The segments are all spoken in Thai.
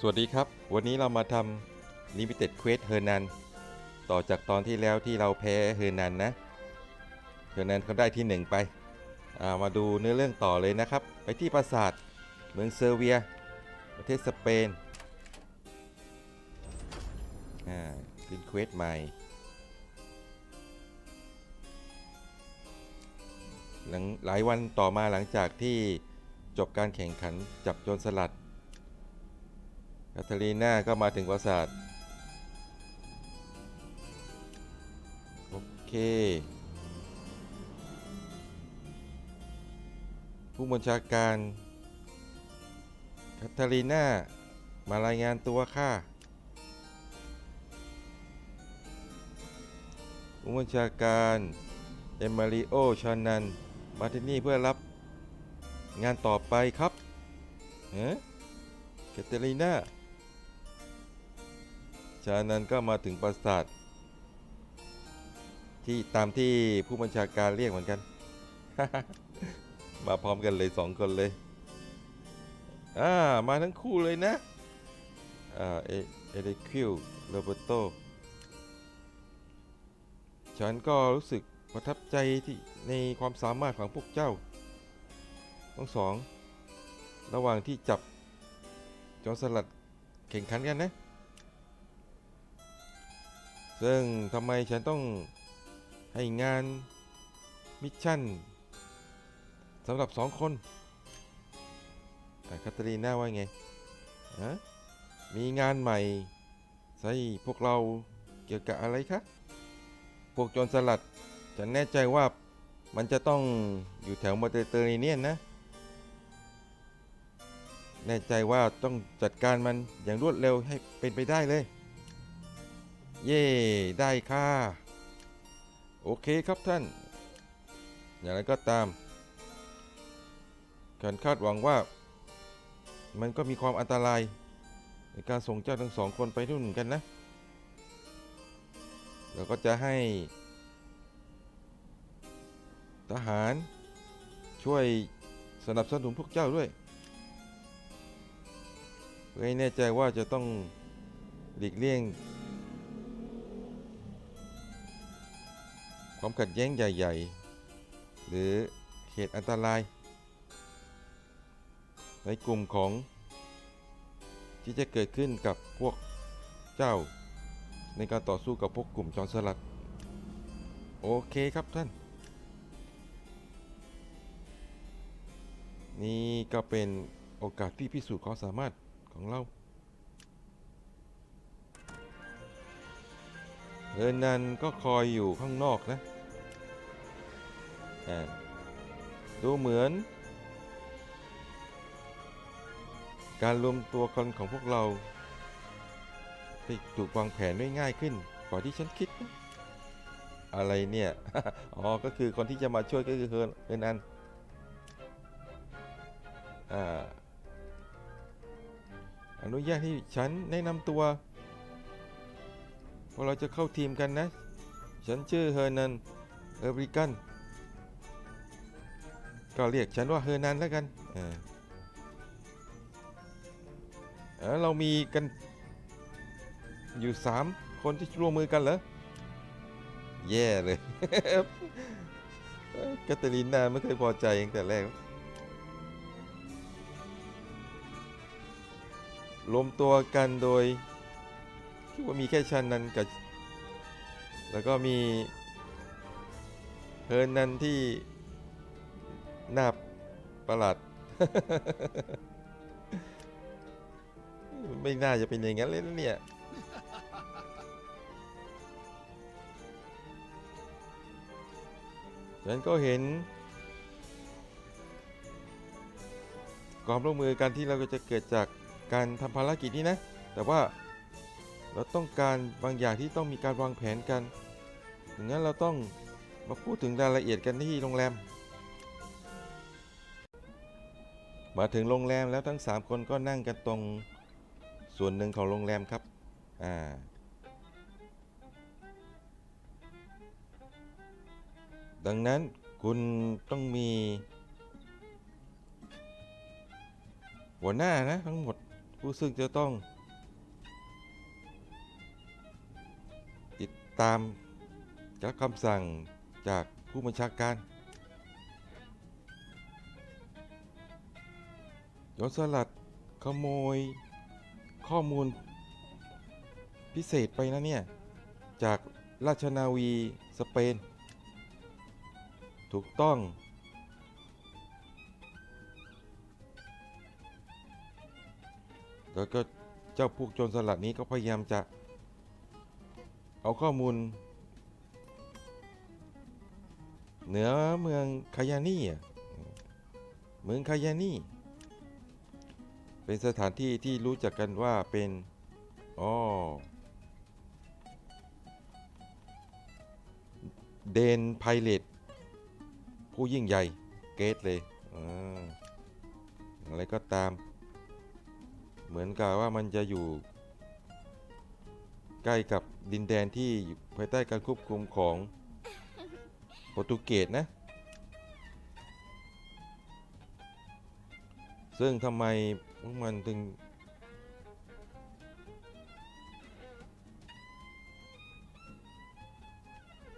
สวัสดีครับ วันนี้เรามาทำ Limited Quest เฮอร์นันต่อจากตอนที่แล้วที่เราแพ้เฮอร์นันนะเฮอร์นันเขาได้ที่หนึ่งไปามาดูเนื้อเรื่องต่อเลยนะครับ ไปที่ปราสาทเมืองเซอร์เวีย ประเทศสเปนขึ้นเควสใหม่หลังหลายวันต่อมาหลังจากที่จบการแข่งขันจับโจรสลัด คาทาลีน่าก็มาถึงปราสาท โอเค ผู้บัญชาการคาทาลีน่ามารายงานตัวค่ะ ผู้บัญชาการเอมาริโอชานัน มาที่นี่เพื่อรับงานต่อไปครับเฮ้คาทาลีน่า ชานั้นก็มาถึงปราสาทที่ตามที่ผู้บัญชาการเรียกเหมือนกัน มาพร้อมกันเลยสองคนเลย อ่า มาทั้งคู่เลยนะ อ่า เอเอเดคิวโรเบโต ฉันก็รู้สึกประทับใจที่ในความสามารถของพวกเจ้า ทั้งสอง ระหว่างที่จับจอสลัดแข่งขันกันนะ ซึ่งทำไมฉันต้องให้งานมิชชั่นสำหรับสองคนอ่คาตาลีน่าว่าไงฮะมีงานใหม่ใส่พวกเราเกี่ยวกับอะไรคะพวกโจรสลัด ฉันแน่ใจว่ามันจะต้องอยู่แถวเมดิเตอร์เรเนียนนะ แน่ใจว่าต้องจัดการมันอย่างรวดเร็วให้เป็นไปได้เลย เย่ได้ค่ะ โอเคครับท่าน อย่างไรก็ตามฉันคาดหวังว่า มันก็มีความอันตราย ในการส่งเจ้าทั้งสองคนไปทุ่นนกันนะเราก็จะให้ ทหารช่วยสนับสนุนพวกเจ้าด้วยเพื่อให้แน่ใจว่าจะต้องหลีกเลี่ยง ความขัดแย้งใหญ่ ๆ หรือเหตุอันตราย ในกลุ่มของที่จะเกิดขึ้นกับพวกเจ้า ในการต่อสู้กับพวกกลุ่มจอร์สลัด โอเคครับท่าน นี่ก็เป็นโอกาสที่พิสูจน์ความสามารถของเรา เออนันก็คอยอยู่ข้างนอกนะดูเหมือน การรวมตัวกันของพวกเราได้ถูกวางแผนได้ง่ายขึ้นกว่าที่ฉันคิดนะอะไรเนี่ย อ๋อ ก็คือคนที่จะมาช่วยก็คือเฮอร์เออนันออนุญาตให้ฉันแนะนำตัว ว่าเราจะเข้าทีมกันนะ ฉันชื่อเฮอร์นันเออริกันก็เรียกฉันว่าเฮอร์นันแล้วกันเออเรามีกันอยู่สามคนที่ร่วมมือกันเหรอ แย่เลยกาตาลีนาไม่เคยพอใจตั้งแต่แรก รวมตัวกันโดย คิดว่ามีแค่ชันนันกับแล้วก็มีเฮิร์นนันที่หน้าประหลาดไม่น่าจะเป็นอย่างนั้นเลยนะเนี่ยฉันก็เห็น ความร่วมมือกันที่เราจะเกิดจากการทำภารกิจนี้นะ แต่ว่า เราต้องการบางอย่างที่ต้องมีการวางแผนกันดังนั้นเราต้องมาพูดถึงรายละเอียดกันที่โรงแรม มาถึงโรงแรมแล้วทั้ง 3 คนก็นั่งกันตรงส่วนหนึ่งของโรงแรมครับ อ่าดังนั้นคุณต้องมี หัวหน้านะทั้งหมดผู้ซึ่งจะต้อง ตามกับคำสั่งจากผู้บัญชาการโจรสลัดขโมยข้อมูลพิเศษไปนะเนี่ย จากราชนาวีสเปน ถูกต้อง แล้วก็เจ้าพวกโจรสลัดนี้ก็พยายามจะ เอาข้อมูล เหนือเมืองคายานี่เมืองคายานี่ เป็นสถานที่ที่รู้จักกันว่าเป็นอ๋อเดนไพเรตผู้ยิ่งใหญ่เกตเลยออะไรก็ตาม เหมือนกับว่ามันจะอยู่ ใกล้กับดินแดนที่อยู่ภายใต้การควบคุมของโปรตุเกสนะ ซึ่งทำไมพวกมันถึง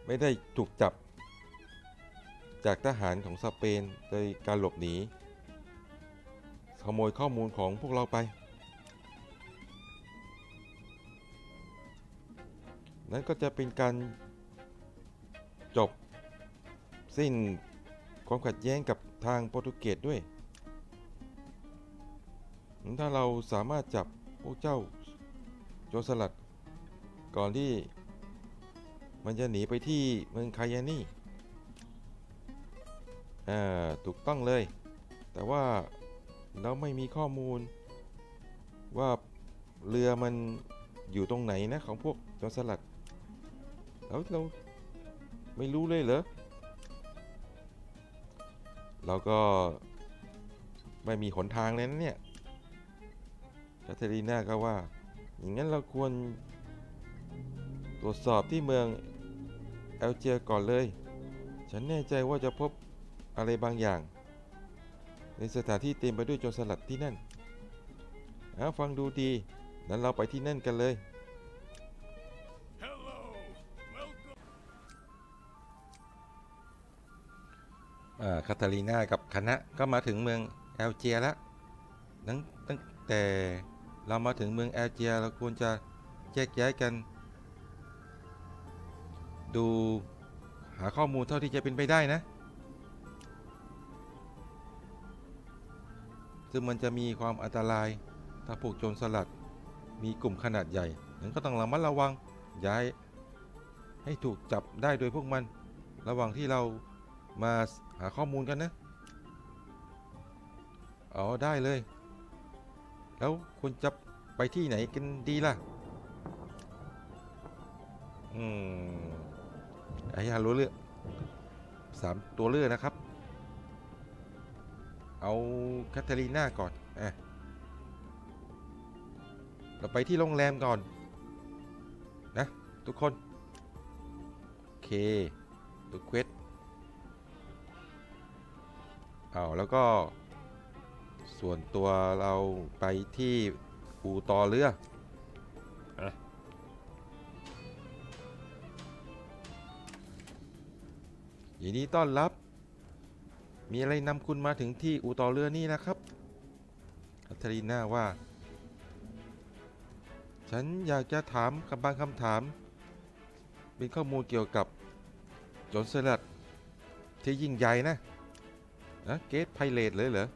ไม่ได้ถูกจับจากทหารของสเปนโดยการหลบหนีขโมยข้อมูลของพวกเราไป นั่นก็จะเป็นการจบสิ้นความขัดแย้งกับทางโปรตุเกสด้วย ถ้าเราสามารถจับพวกเจ้าโจรสลัด ก่อนที่มันจะหนีไปที่เมืองคายานี่อ่าถูกต้องเลย แต่ว่าเราไม่มีข้อมูลว่าเรือมันอยู่ตรงไหนนะของพวกโจรสลัด แล้วเราไม่รู้เลยเหรอเราก็ไม่มีหนทางเลยนะเนี่ยคาเทรีนาก็ว่า อย่างนั้นเราควรตรวจสอบที่เมืองแอลเจียก่อนเลย ฉันแน่ใจว่าจะพบอะไรบางอย่าง ในสถานที่เต็มไปด้วยโจรสลัดที่นั่นอาฟังดูดี นั้นเราไปที่นั่นกันเลย คาตาลีนากับคณะก็มาถึงเมืองแอลเจียแล้วตั้งตั้งแต่เรามาถึงเมืองแอลเจียเราควรจะแยกย้ายกัน ดูหาข้อมูลเท่าที่จะเป็นไปได้นะ ซึ่งมันจะมีความอันตราย ถ้าพวกโจรสลัดมีกลุ่มขนาดใหญ่นั้นก็ต้องระมัดระวังย้ายให้ถูกจับได้โดยพวกมัน ระหว่างที่เรามา หาข้อมูลกันนะอ๋อได้เลย แล้วคุณจะไปที่ไหนกันดีล่ะ อืมไอ้ยารู้เรื่องสามตัวเลือกนะครับ เอาแคทเธอรีนาก่อนอะเราไปที่โรงแรมก่อน นะ ทุกคน โอเค ตัวเควส เอาแล้วก็ส่วนตัวเราไปที่อู่ต่อเรืออะยินดีต้อนรับ มีอะไรนำคุณมาถึงที่อู่ต่อเรือนี่นะครับคัทรีนาว่า ฉันอยากจะถามคำบางคำถาม เป็นข้อมูลเกี่ยวกับโจนสลัดที่ยิ่งใหญ่นะ นะเกตไพเรตเลยเหรอ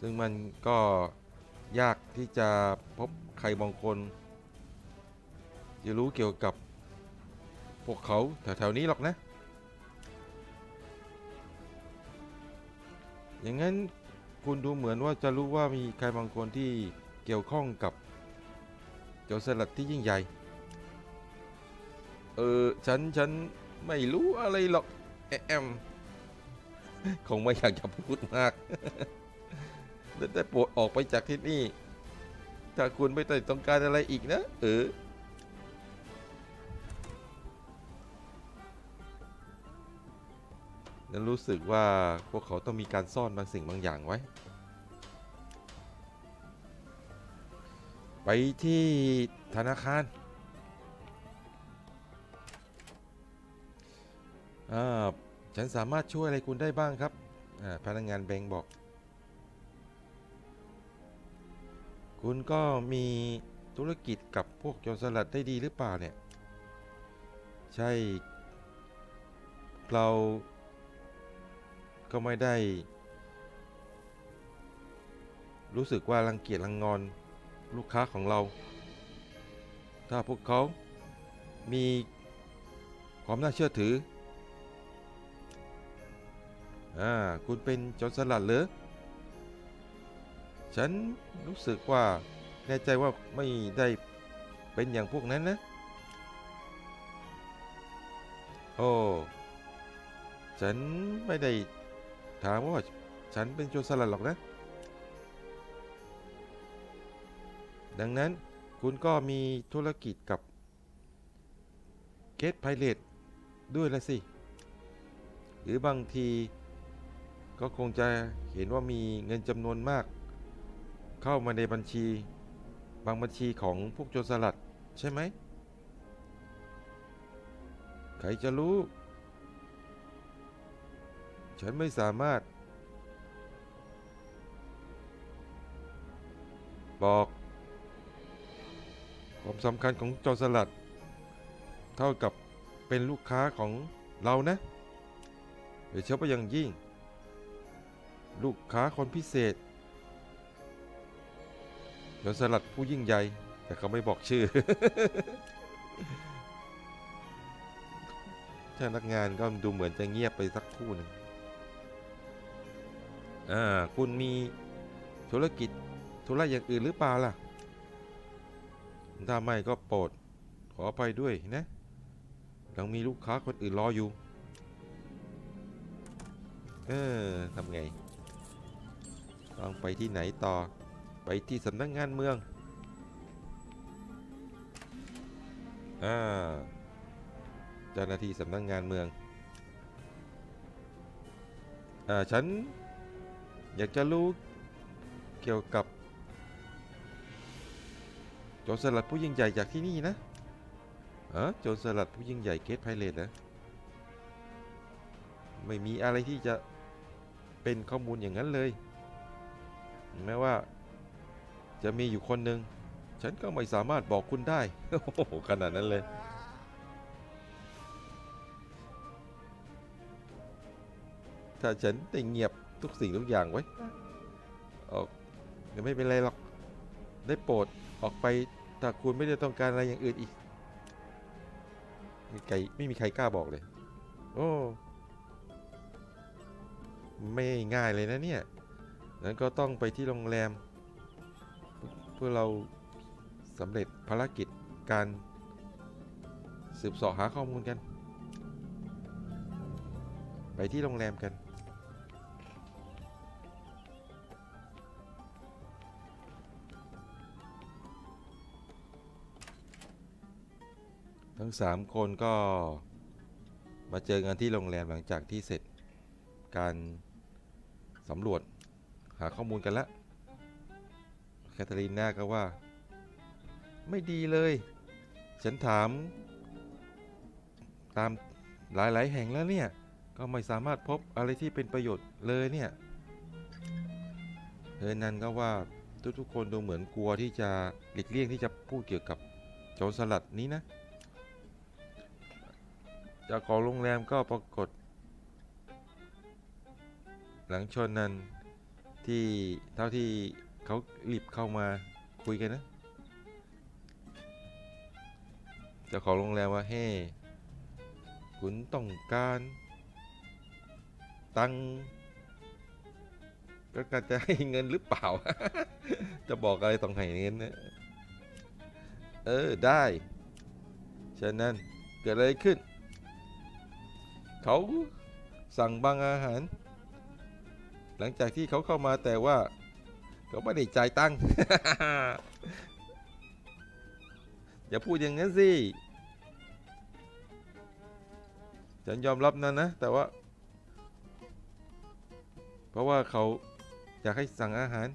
ซึ่งมันก็ยากที่จะพบใครบางคนจะรู้เกี่ยวกับพวกเขาแถวๆนี้หรอกนะ อย่างนั้นคุณดูเหมือนว่าจะรู้ว่ามีใครบางคนที่เกี่ยวข้องกับโจรสลัดที่ยิ่งใหญ่ เออ ฉัน ฉัน ไม่รู้อะไรหรอก แอมคงไม่อยากจะพูดมากได้โปรดออกไปจากที่นี่ ถ้าคุณไม่ต้องการอะไรอีกนะ เออนั้นรู้สึกว่าพวกเขาต้องมีการซ่อนบางสิ่งบางอย่างไว้ ไปที่ธนาคาร อ่าฉันสามารถช่วยอะไรคุณได้บ้างครับอ่าพนักงานแบงก์บอก คุณก็มีธุรกิจกับพวกโจรสลัดได้ดีหรือเปล่าเนี่ย ใช่ เราก็ไม่ได้ รู้สึกว่ารังเกียจรังงอนลูกค้าของเรา ถ้าพวกเขามีความน่าเชื่อถือ อ่า คุณเป็นโจรสลัดเหรอ ฉันรู้สึกว่าแน่ใจว่าไม่ได้เป็นอย่างพวกนั้นนะ โอ้ ฉันไม่ได้ถามว่าฉันเป็นโจรสลัดหรอกนะ ดังนั้นคุณก็มีธุรกิจกับเกตไพเรตด้วยละสิ หรือบางที ก็คงจะเห็นว่ามีเงินจำนวนมาก เข้ามาในบัญชี บางบัญชีของพวกโจรสลัดใช่ไหม ใครจะรู้ ฉันไม่สามารถ บอกความสำคัญของโจรสลัด เท่ากับเป็นลูกค้าของเรานะโดยเฉพาะอย่างยิ่ง ลูกค้าคนพิเศษโจรสลัดผู้ยิ่งใหญ่ แต่เขาไม่บอกชื่อถ้านักงานก็ดูเหมือนจะเงียบไปสักคู่หนึ่งอ่า คุณมีธุรกิจธุระอย่างอื่นหรือเปล่าล่ะ ถ้าไม่ก็โปรดขออภัยด้วยนะ ยังมีลูกค้าคนอื่นรออยู่ เออทำไง ต้องไปที่ไหนต่อ ไปที่สำนักงานเมือง อ่า เจ้าหน้าที่สำนักงานเมือง อ่า ฉันอยากจะรู้เกี่ยวกับโจรสลัดผู้ยิ่งใหญ่จากที่นี่นะเออโจรสลัดผู้ยิ่งใหญ่เกตไพเรตนะ ไม่มีอะไรที่จะเป็นข้อมูลอย่างนั้นเลย แม้ว่า จะมีอยู่คนหนึ่งฉันก็ไม่สามารถบอกคุณได้ โอ้โหขนาดนั้นเลย ถ้าฉันได้เงียบทุกสิ่งทุกอย่างไว้ออกก็ไม่เป็นไรหรอก ได้โปรดออกไปถ้าคุณไม่ได้ต้องการอะไรอย่างอื่นอีกมีใครไม่มีใครกล้าบอกเลย โอ้ ไม่ง่ายเลยนะเนี่ย นั้นก็ต้องไปที่โรงแรม เพื่อเราสำเร็จภารกิจการสืบเสาะหาข้อมูลกัน ไปที่โรงแรมกัน ทั้งสามคนก็มาเจอกันที่โรงแรมหลังจากที่เสร็จการสำรวจ หาข้อมูลกันแล้วแคทเธอรีนน่าก็ว่า ไม่ดีเลย ฉันถาม ตามหลายๆ แห่งแล้วเนี่ย ก็ไม่สามารถพบอะไรที่เป็นประโยชน์เลยเนี่ยเฮอร์นันก็ว่าทุกๆคนดูเหมือนกลัวที่จะหลีกเลี่ยงที่จะพูดเกี่ยวกับโจรสลัดนี้นะเจ้าของโรงแรมก็ปรากฏ หลังชนนั้น ที่เท่าที่เขารีบเข้ามาคุยกันนะเจ้าของโรงแรมว่าเฮ้คุณต้องการ ตังก็การจะให้เงินหรือเปล่า จะบอกอะไรต้องให้เงินนะเออ ได้ฉะนั้นเกิดอะไรขึ้น เขาสั่งบางอาหาร หลังจากที่เขาเข้ามาแต่ว่าเขาไม่ได้จ่ายตังค์ อย่าพูดอย่างนั้นสิ ฉันยอมรับนั่นนะ แต่ว่า เพราะว่าเขาอยากให้สั่งอาหาร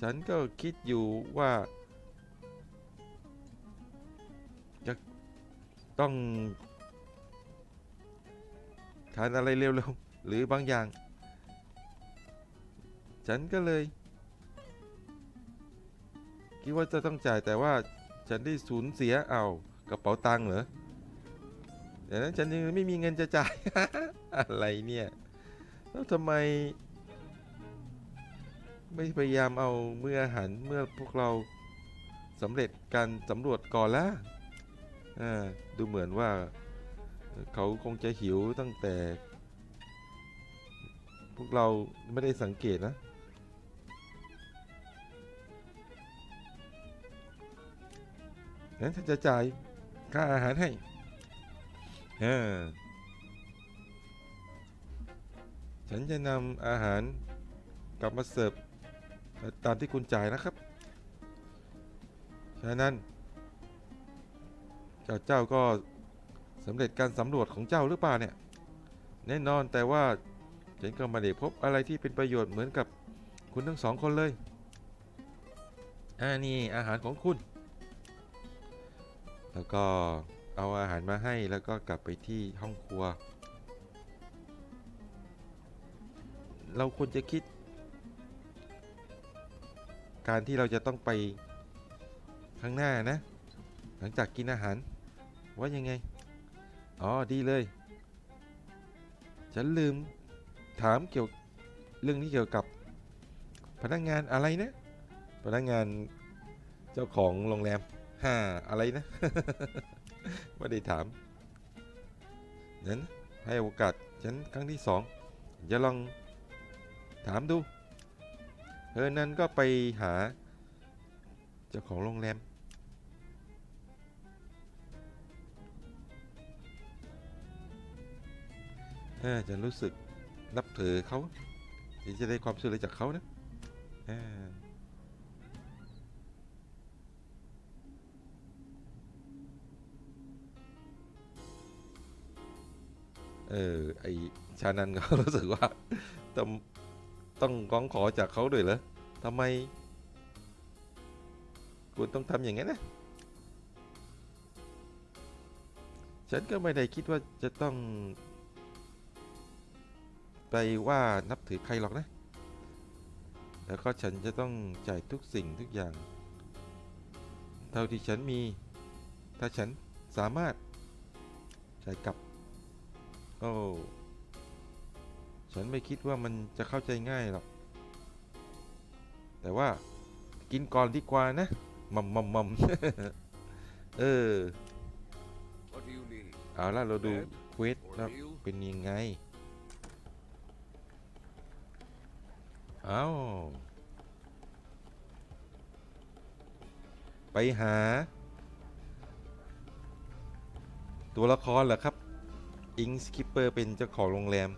ฉันก็คิดอยู่ว่าจะต้องทานอะไรเร็วๆ หรือบางอย่าง ฉันก็เลย คิดว่าจะต้องจ่ายแต่ว่าฉันได้สูญเสียเอากระเป๋าตังค์เหรอแต่นั้นฉันยังไม่มีเงินจะจ่าย อะไรเนี่ยแล้วทำไม ไม่พยายามเอาเมื่ออาหารเมื่อพวกเราสำเร็จการสำรวจก่อนละอ่าดูเหมือนว่าเขาคงจะหิวตั้งแต่ พวกเราไม่ได้สังเกตนะ งั้นฉันจะจ่ายค่าอาหารให้อ่าฉันจะนำอาหารกลับมาเสิร์ฟตามที่คุณจ่ายนะครับ ฉะนั้น เจ้าเจ้าก็สำเร็จการสำรวจของเจ้าหรือเปล่าเนี่ย แน่นอนแต่ว่าฉันก็ไมาได้พบอะไรที่เป็นประโยชน์เหมือนกับคุณทั้งสองคนเลย อ่านี่อาหารของคุณ แล้วก็เอาอาหารมาให้แล้วก็กลับไปที่ห้องครัว เราควรจะคิด การที่เราจะต้องไปข้างหน้านะ หลังจากกินอาหารว่ายังไง อ๋อ ดีเลย ฉันลืมถามเกี่ยวเรื่องนี้เกี่ยวกับพนักงานอะไรนะ พนักงานเจ้าของโรงแรม ห้าอะไรนะ ไม่ได้ถามนั้นให้โอกาสฉันครั้งที่สองจะลองถามดูเออนั้นก็ไปหา เจ้าของโรงแรม จะรู้สึกนับถือเขาที่จะได้ความช่วยเหลือจากเขานะเออ เออไอชานันก็รู้สึกว่าต้องต้องร้องขอจากเขาด้วยเหรอทำไมคุณต้องทำอย่างนั้นนะฉันก็ไม่ได้คิดว่าจะต้อง ไปว่านับถือใครหรอกนะ แล้วก็ฉันจะต้องจ่ายทุกสิ่งทุกอย่าง เท่าที่ฉันมี ถ้าฉันสามารถจ่ายกลับ โอ้ฉันไม่คิดว่ามันจะเข้าใจง่ายหรอก แต่ว่ากินก่อนดีกว่านะมัมมัมมัมเออ What do you need? เอาละเราดู Bed เควส or แล้ว meal? เป็นยังไงเอาไปหา ตัวละครเหรอครับ อิงสคิปเปอร์เป็นเจ้าของโรงแรม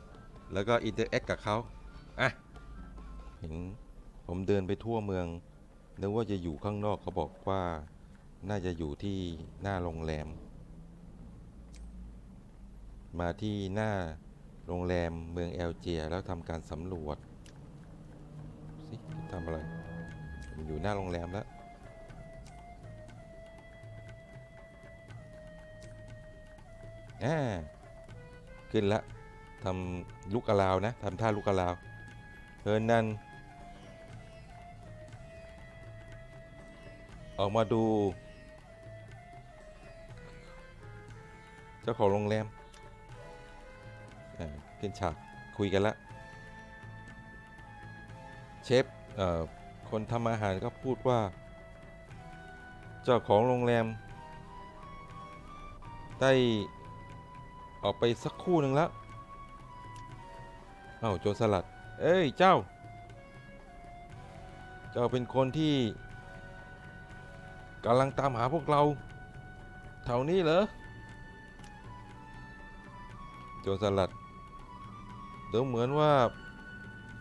แล้วก็อินเตอร์แอคกับเขาอะเห็นผมเดินไปทั่วเมืองนึกว่าจะอยู่ข้างนอกเขาบอกว่าน่าจะอยู่ที่หน้าโรงแรม มาที่หน้าโรงแรมเมืองแอลเจียแล้วทำการสำรวจสิทำอะไรผมอยู่หน้าโรงแรมแล้วอ่า ขึ้นละทำลูกกะลาวนะทำท่าลูกกะลาวเฮิร์นันออกมาดู เจ้าของโรงแรมขึ้นฉากคุยกันละเชฟเอ่อคนทำอาหารก็พูดว่า เจ้าของโรงแรม ได้ ออกไปสักคู่หนึ่งแล้ว เอ้าโจรสลัด เอ้ยเจ้า เจ้าเป็นคนที่กำลังตามหาพวกเราแถวนี้เหรอ โจรสลัดเดี๋ยวเหมือนว่า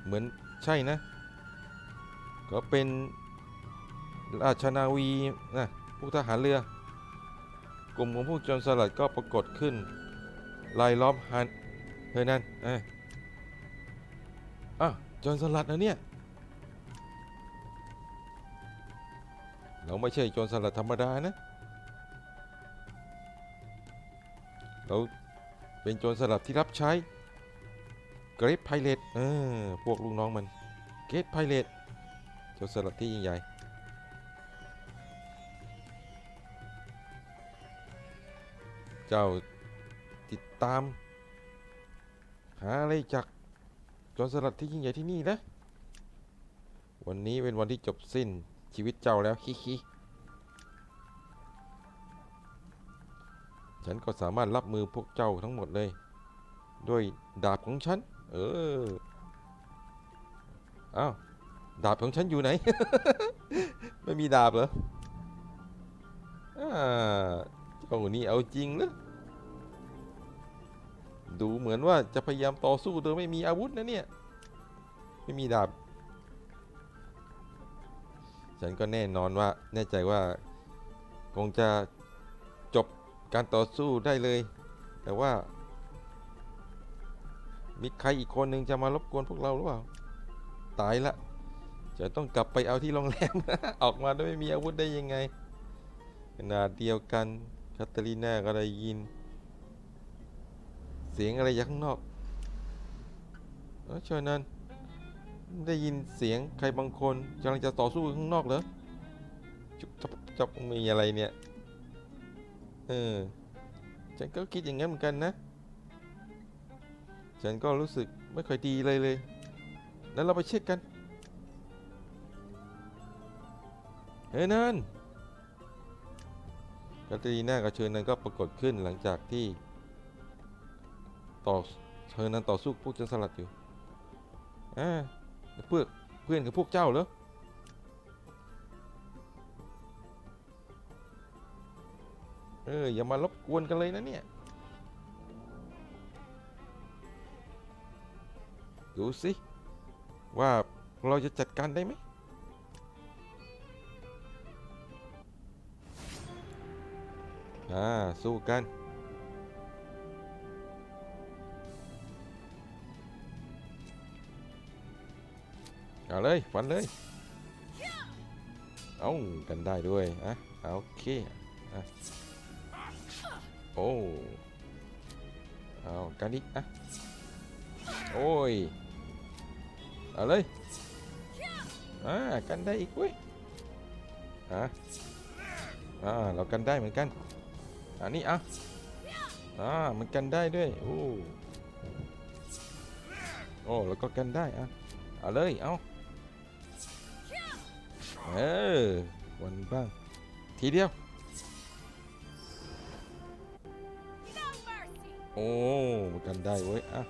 เหมือนใช่นะ ก็เป็นราชนาวีนะพวกทหารเรือ กลุ่มของพวกโจรสลัดก็ปรากฏขึ้น ลายล้อมฮันเฮ้ยนั่นเอ้ยอ้าวจรสลัดนะเนี่ย เราไม่ใช่โจรสลัดธรรมดานะ เราเป็นโจรสลัดที่รับใช้เกรทไพเรตเออพวกลูกน้องมันเกรทไพเรตโจรสลัดที่ยิ่งใหญ่เจ้า ติดตาม หาอะไรจากจรสลัดที่ยิ่งใหญ่ที่นี่นะ วันนี้เป็นวันที่จบสิ้นชีวิตเจ้าแล้วฮิฮิฉันก็สามารถรับมือพวกเจ้าทั้งหมดเลย ด้วยดาบของฉัน เอออ้าวดาบของฉันอยู่ไหน ไม่มีดาบเหรออ่าเจ้านี่เอาจริงนะ ดูเหมือนว่าจะพยายามต่อสู้โดยไม่มีอาวุธนะเนี่ย ไม่มีดาบ ฉันก็แน่นอนว่าแน่ใจว่าคงจะจบการต่อสู้ได้เลย แต่ว่า มีใครอีกคนหนึ่งจะมารบกวนพวกเราหรือเปล่า ตายละ จะต้องกลับไปเอาที่โรงแรม ออกมาโดยไม่มีอาวุธได้ยังไงขนาดเดียวกันคาตาลีน่าก็ได้ยิน เสียงอะไรจากข้างนอกเออเชิญนั้นได้ยินเสียงใครบางคนกำลังจะต่อสู้ข้างนอกเหรอจุบจับจับมีอะไรเนี่ย เออ ฉันก็คิดอย่างนั้นเหมือนกันนะ ฉันก็รู้สึกไม่ค่อยดีเลยเลย แล้วเราไปเช็คกัน เฮ้ยนั่นกาตาลีน่ากับเชิญนั้นก็ปรากฏขึ้นหลังจากที่ ต่อเชิญนั้นต่อสู้พวกโจรสลัดอยู่อ่าเพื่อนเพื่อนกับพวกเจ้าเหรอเอออย่ามารบกวนกันเลยนะเนี่ย ดูสิ ว่าเราจะจัดการได้ไหมอ่า สู้กัน เอาเลยฟันเลย เอากันได้ด้วยอะโอเคอะโอ้เอากันอีกอะโอ้ยเอาเลยอ่ากันได้อีกเว้ยอะอ่าเรากันได้เหมือนกันอันนี้อะอ่ามันกันได้ด้วยโอ้โอ้แล้วก็กันได้อะเอาเลยเอา เออวันบ้าง ทีเดียว โอ้กันได้เว้ยอะ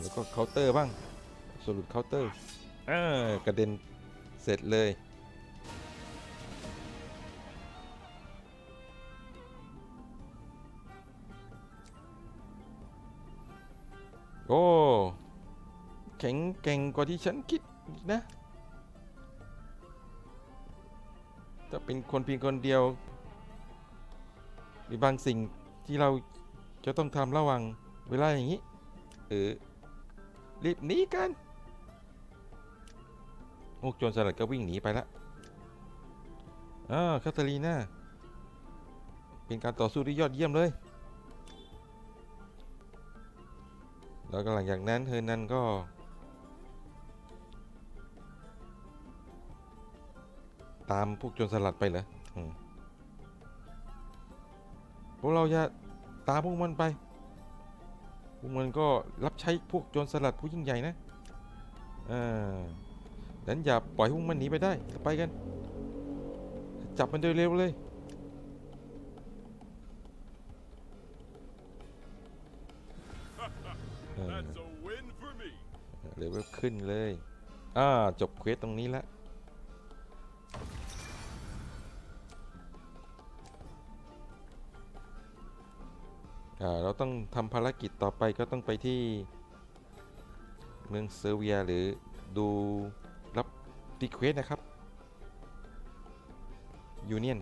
แล้วก็เคาน์เตอร์บ้างสรุปเคาน์เตอร์เออกระเด็นเสร็จเลย โอ้แข็งแกร่งกว่าที่ฉันคิดนะ ถ้าเป็นคนเพียงคนเดียวมีบางสิ่งที่เราจะต้องทำระหว่างเวลาอย่างนี้ เออ รีบหนีกันพวกโจรสลัดก็วิ่งหนีไปละอ่าคาตาลีนาเป็นการต่อสู้ที่ยอดเยี่ยมเลย แล้วก็หลังจากนั้นเธอนั้นก็ ตามพวกโจรสลัดไปเหรออืมพวกเราจะตามพวกมันไป พวกมันก็รับใช้พวกโจรสลัดผู้ยิ่งใหญ่นะอ่าดังนั้นอย่าปล่อยให้พวกมันหนีไปได้ ไปกัน จับมันโดยเร็วเลยเออ That's a win for me. เลเวลขึ้นเลย อ่า จบเควสตรงนี้แล้ว เราต้องทำภารกิจต่อไปก็ต้องไปที่เมืองเซอร์เวียหรือดูรับรีเควสนะครับยูเนียน